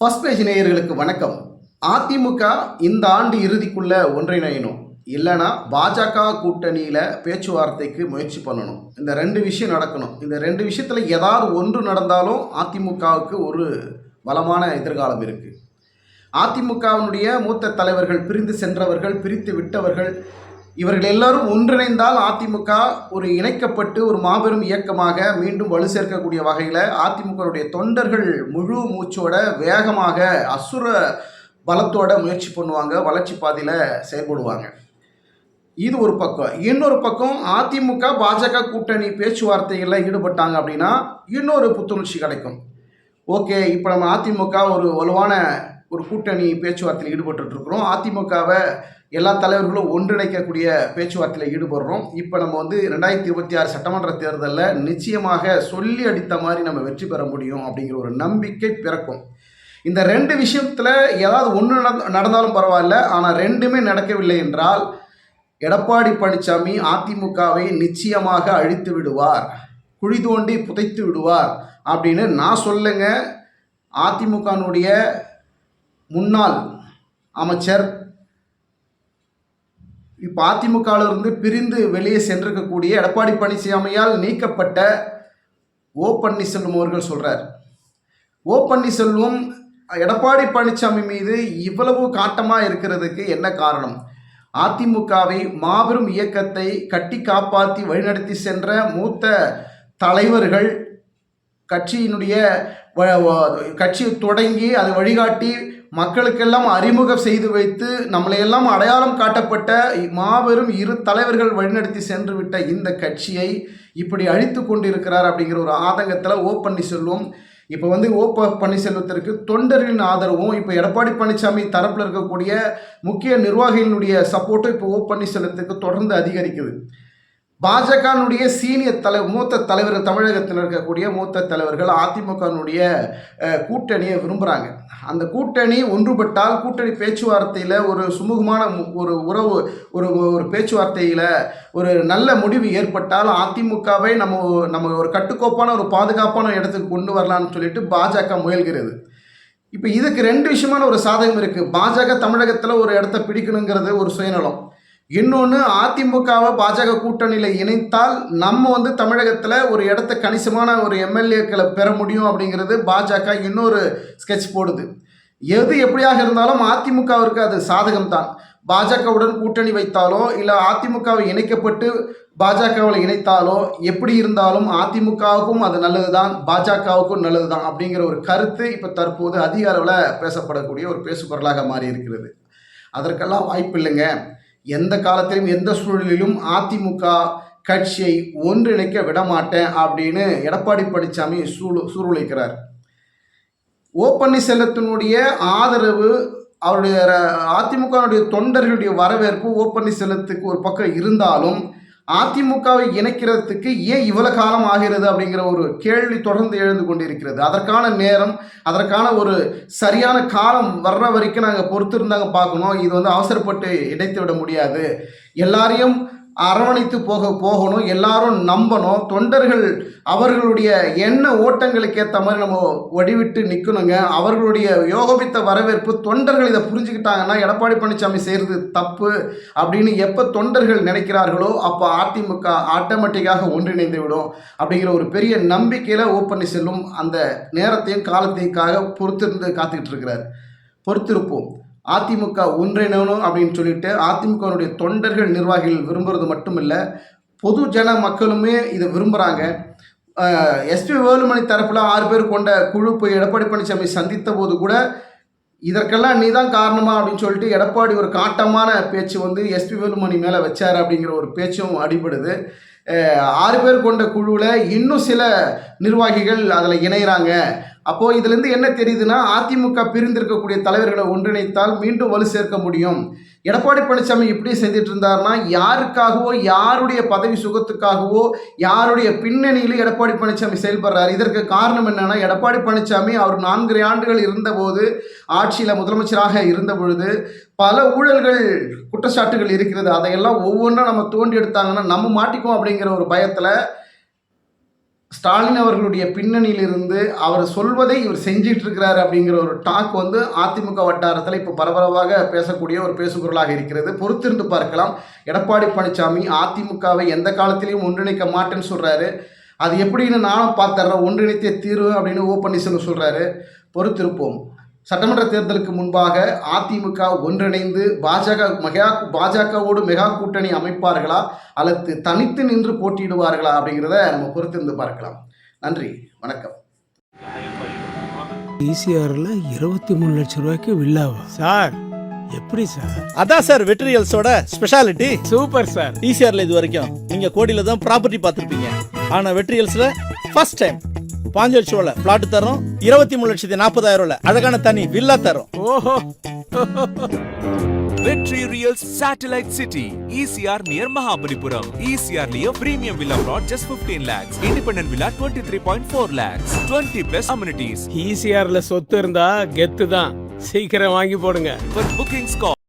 First page நேயர்களுக்கு வணக்கம். அதிமுக இந்த ஆண்டு இறுதிக்குள்ள ஒன்றிணையணும். இல்லைன்னா பாஜக கூட்டணியில் பேச்சுவார்த்தைக்கு முயற்சி பண்ணணும். இந்த ரெண்டு விஷயம் நடக்கணும். இந்த ரெண்டு விஷயத்தில் ஏதாவது ஒன்று நடந்தாலும் அதிமுகவுக்கு ஒரு வளமான எதிர்காலம் இருக்குது அதிமுகவினுடைய மூத்த தலைவர்கள் பிரிந்து சென்றவர்கள் பிரித்து விட்டவர்கள் இவர்கள் எல்லாரும் ஒன்றிணைந்தால் அதிமுக ஒரு இணைக்கப்பட்டு ஒரு மாபெரும் இயக்கமாக மீண்டும் வலு சேர்க்கக்கூடிய வகையில் அதிமுகவுடைய தொண்டர்கள் முழு மூச்சோட வேகமாக அசுர பலத்தோட முயற்சி பண்ணுவாங்க வளர்ச்சி பாதையில் செயல்படுவாங்க. இது ஒரு பக்கம். இன்னொரு பக்கம் அதிமுக பாஜக கூட்டணி பேச்சுவார்த்தைகளில் ஈடுபட்டாங்க அப்படின்னா இன்னொரு புத்துணர்ச்சி கிடைக்கும். ஓகே இப்போ நம்ம அதிமுக ஒரு வலுவான ஒரு கூட்டணி பேச்சுவார்த்தையில் ஈடுபட்டு இருக்கிறோம். அதிமுகவை எல்லா தலைவர்களும் ஒன்றிணைக்கக்கூடிய பேச்சுவார்த்தையில் ஈடுபடுறோம். இப்போ நம்ம வந்து ரெண்டாயிரத்தி இருபத்தி ஆறு சட்டமன்ற தேர்தலில் நிச்சயமாக சொல்லி அடித்த மாதிரி நம்ம வெற்றி பெற முடியும் அப்படிங்கிற ஒரு நம்பிக்கை பிறக்கும். இந்த ரெண்டு விஷயத்தில் ஏதாவது ஒன்று நடந்தாலும் பரவாயில்ல. ஆனால் ரெண்டுமே நடக்கவில்லை என்றால் எடப்பாடி பழனிசாமி அதிமுகவை நிச்சயமாக அழித்து விடுவார். குழி தோண்டி புதைத்து விடுவார் அப்படின்னு நான் சொல்லுங்க. அதிமுகனுடைய முன்னாள் அமைச்சர் இப்போ அதிமுகவிலிருந்து பிரிந்து வெளியே சென்றிருக்கக்கூடிய எடப்பாடி பழனிசாமியால் நீக்கப்பட்ட ஓ பன்னீர்செல்வம் அவர்கள் சொல்கிறார் ஓ பன்னீர்செல்வம் எடப்பாடி பழனிசாமி மீது இவ்வளவு காட்டமாக இருக்கிறதுக்கு என்ன காரணம்? அதிமுகவை மாபெரும் இயக்கத்தை கட்டி காப்பாற்றி வழிநடத்தி சென்ற மூத்த தலைவர்கள் கட்சியினுடைய வ- கட்சி தொடங்கி அதை வழிகாட்டி மக்களுக்கெல்லாம் அறிமுகம் செய்து வைத்து நம்மளையெல்லாம் அடையாளம் காட்டப்பட்ட மாபெரும் இரு தலைவர்கள் வழிநடத்தி சென்று விட்ட இந்த கட்சியை இப்படி அழித்து கொண்டிருக்கிறார் அப்படிங்கிற ஒரு ஆதங்கத்தில் ஓ பன்னீர்செல்வம். இப்போ வந்து ஓ பன்னீர்செல்வத்திற்கு தொண்டர்களின் ஆதரவும் இப்போ எடப்பாடி பழனிசாமி தரப்பில் இருக்கக்கூடிய முக்கிய நிர்வாகிகளுடைய சப்போர்ட்டும் இப்போ ஓ பன்னீர்செல்வத்துக்கு தொடர்ந்து அதிகரிக்குது. பாஜகனுடைய சீனியர் தலை மூத்த தலைவர்கள் தமிழகத்தில் இருக்கக்கூடிய மூத்த தலைவர்கள் அதிமுகனுடைய கூட்டணியை விரும்புகிறாங்க அந்த கூட்டணி ஒன்றுபட்டால் கூட்டணி பேச்சுவார்த்தையில் ஒரு சுமூகமான ஒரு உறவு ஒரு ஒரு பேச்சுவார்த்தையில் ஒரு நல்ல முடிவு ஏற்பட்டால் அதிமுகவை நம்ம நம்ம ஒரு கட்டுக்கோப்பான ஒரு பாதுகாப்பான இடத்துக்கு கொண்டு வரலாம்னு சொல்லிட்டு பாஜக முயல்கிறது. இப்போ இதுக்கு ரெண்டு விஷயமான ஒரு சாதகம் இருக்குது பாஜக தமிழகத்தில் ஒரு இடத்த பிடிக்கணுங்கிறது ஒரு சுயநலம். இன்னொன்று அதிமுகவை பாஜக கூட்டணியில் இணைத்தால் நம்ம வந்து தமிழகத்தில் ஒரு இடத்த கணிசமான ஒரு எம்எல்ஏக்களை பெற முடியும் அப்படிங்கிறது பாஜக இன்னொரு ஸ்கெட்ச் போடுது. எது எப்படியாக இருந்தாலும் அதிமுகவிற்கு அது சாதகம் தான் பாஜகவுடன் கூட்டணி வைத்தாலோ இல்லை அதிமுகவை இணைக்கப்பட்டு பாஜகவில் இணைத்தாலோ எப்படி இருந்தாலும் அதிமுகவுக்கும் அது நல்லது தான் பாஜகவுக்கும் நல்லது தான் அப்படிங்கிற ஒரு கருத்து இப்போ தற்போது அதிக அளவில் பேசப்படக்கூடிய ஒரு பேசுபொருளாக மாறி இருக்கிறது அதற்கெல்லாம் வாய்ப்பு இல்லைங்க எந்த காலத்திலும் எந்த சூழலிலும் அதிமுக கட்சியை ஒன்றிணைக்க விடமாட்டேன் அப்படின்னு எடப்பாடி பழனிசாமி சூழு சூருழைக்கிறார். ஓ பன்னீர்செல்வத்தினுடைய ஆதரவு அவருடைய அதிமுகவுடைய தொண்டர்களுடைய வரவேற்பு ஓ பன்னீர்செல்வத்துக்கு ஒரு பக்கம் இருந்தாலும் அதிமுகவை இணைக்கிறதுக்கு ஏன் இவ்வளவு காலம் ஆகிறது அப்படிங்கிற ஒரு கேள்வி தொடர்ந்து எழுந்து கொண்டிருக்கிறது. அதற்கான நேரம் அதற்கான ஒரு சரியான காலம் வர்ற வரைக்கும் நாங்கள் பொறுத்திருந்தாங்க பார்க்கணும். இது வந்து அவசரப்பட்டு இணைத்து விட முடியாது. எல்லாரையும் அரவணைத்து போக போகணும் எல்லாரும் நம்பணும். தொண்டர்கள் அவர்களுடைய எண்ண ஓட்டங்களுக்கு ஏற்ற மாதிரி நம்ம வடிவிட்டு நிற்கணுங்க அவர்களுடைய யோகபித்த வரவேற்பு தொண்டர்கள் இதை புரிஞ்சுக்கிட்டாங்கன்னா எடப்பாடி பழனிசாமி செய்கிறது தப்பு அப்படின்னு எப்போ தொண்டர்கள் நினைக்கிறார்களோ அப்போ அதிமுக ஆட்டோமேட்டிக்காக ஒன்றிணைந்து விடும் அப்படிங்கிற ஒரு பெரிய நம்பிக்கையில் ஓ பன்னீர்செல்வம் அந்த நேரத்தையும் காலத்தைக்காக பொறுத்திருந்து காத்துக்கிட்டு இருக்கிறார். பொறுத்திருப்போம். அதிமுக ஒன்றிணைணும் அப்படின்னு சொல்லிட்டு அதிமுகவுடைய தொண்டர்கள் நிர்வாகிகள் விரும்புறது மட்டும் இல்லை பொது ஜன மக்களுமே இதை விரும்புகிறாங்க எஸ்பி வேலுமணி தரப்பில் ஆறு பேர் கொண்ட குழு போய் எடப்பாடி பழனிசாமி சந்தித்த போது கூட இதற்கெல்லாம் நீ தான் காரணமா அப்படின்னு சொல்லிட்டு எடப்பாடி ஒரு காட்டமான பேச்சு வந்து எஸ்பி வேலுமணி மேலே வச்சார் அப்படிங்கிற ஒரு பேச்சும் அடிபடுது. ஆறு பேர் கொண்ட குழுவில் இன்னும் சில நிர்வாகிகள் அதில் இணையிறாங்க. அப்போது இதுலேருந்து என்ன தெரியுதுன்னா அதிமுக பிரிந்திருக்கக்கூடிய தலைவர்களை ஒன்றிணைத்தால் மீண்டும் வலு சேர்க்க முடியும். எடப்பாடி பழனிசாமி இப்படி செஞ்சுட்டு இருந்தார்னா யாருக்காகவோ யாருடைய பதவி சுகத்துக்காகவோ யாருடைய பின்னணியிலும் எடப்பாடி பழனிசாமி செயல்படுறாரு. இதற்கு காரணம் என்னன்னா எடப்பாடி பழனிசாமி அவர் நான்கு ஆண்டுகள் இருந்தபோது ஆட்சியில் முதலமைச்சராக இருந்த பொழுது பல ஊழல்கள் குற்றச்சாட்டுகள் இருக்கிறது. அதையெல்லாம் ஒவ்வொன்றா நம்ம தோண்டி எடுத்தாங்கன்னா நம்ம மாட்டிக்கும் அப்படிங்கிற ஒரு பயத்தில் ஸ்டாலின் அவர்களுடைய பின்னணியிலிருந்து அவர் சொல்வதை இவர் செஞ்சிட்டு அப்படிங்கிற ஒரு டாக் வந்து அதிமுக வட்டாரத்தில் இப்போ பரபரப்பாக பேசக்கூடிய ஒரு பேசுகுரலாக இருக்கிறது. பொறுத்திருந்து பார்க்கலாம். எடப்பாடி பழனிசாமி அதிமுகவை எந்த காலத்திலையும் ஒன்றிணைக்க மாட்டேன்னு சொல்கிறாரு அது எப்படின்னு நானும் பார்த்துட்றேன் ஒன்றிணைத்தே தீர்வு அப்படின்னு ஓ பன்னீர்செல்வம் சொல்கிறாரு பொறுத்திருப்போம். சட்டமன்ற தேர்தலுக்கு முன்பாக அதிமுக ஒன்றிணைந்து பாஜக மெகா பாஜகவோடு மெகா கூட்டணி அமைப்பார்களா? அல்லது தனித்து நின்று போட்டியிடுவார்களா? அப்படிங்கிறத நம்ம பொறுத்திருந்து பார்க்கலாம். நன்றி வணக்கம். ஈசிஆர்ல இருபத்தி மூணு லட்சம் ரூபாய்க்கு வில்லாவா? சார். எப்படி சார்? அதான் சார் வெட்ரியல்ஸோட ஸ்பெஷாலிட்டி சூப்பர் சார். ஈசிஆர்ல இது வரைக்கும் நீங்க கோடியில தான் ப்ராப்பர்ட்டி பார்த்துருப்பீங்க. ஆனா வெட்ரியல்ஸ்ல ஃபர்ஸ்ட் டைம் பாஞ்சு லட்சம் ரூபாய் பிளாட் தரோம் இருபத்தி மூணு லட்சத்தி நாற்பதாயிரம் ரூபாய் அழகான தனி வில்லா தரோம் ஓஹோ Real Satellite City, ECR near Mahabalipuram. ECR near premium villa plot just 15 lakhs. Independent villa 23.4 lakhs. 20 plus amenities. ஈசிஆர்ல சொத்து இருந்தா கெத்து தான் சீக்கிரம் வாங்கி போடுங்க For bookings call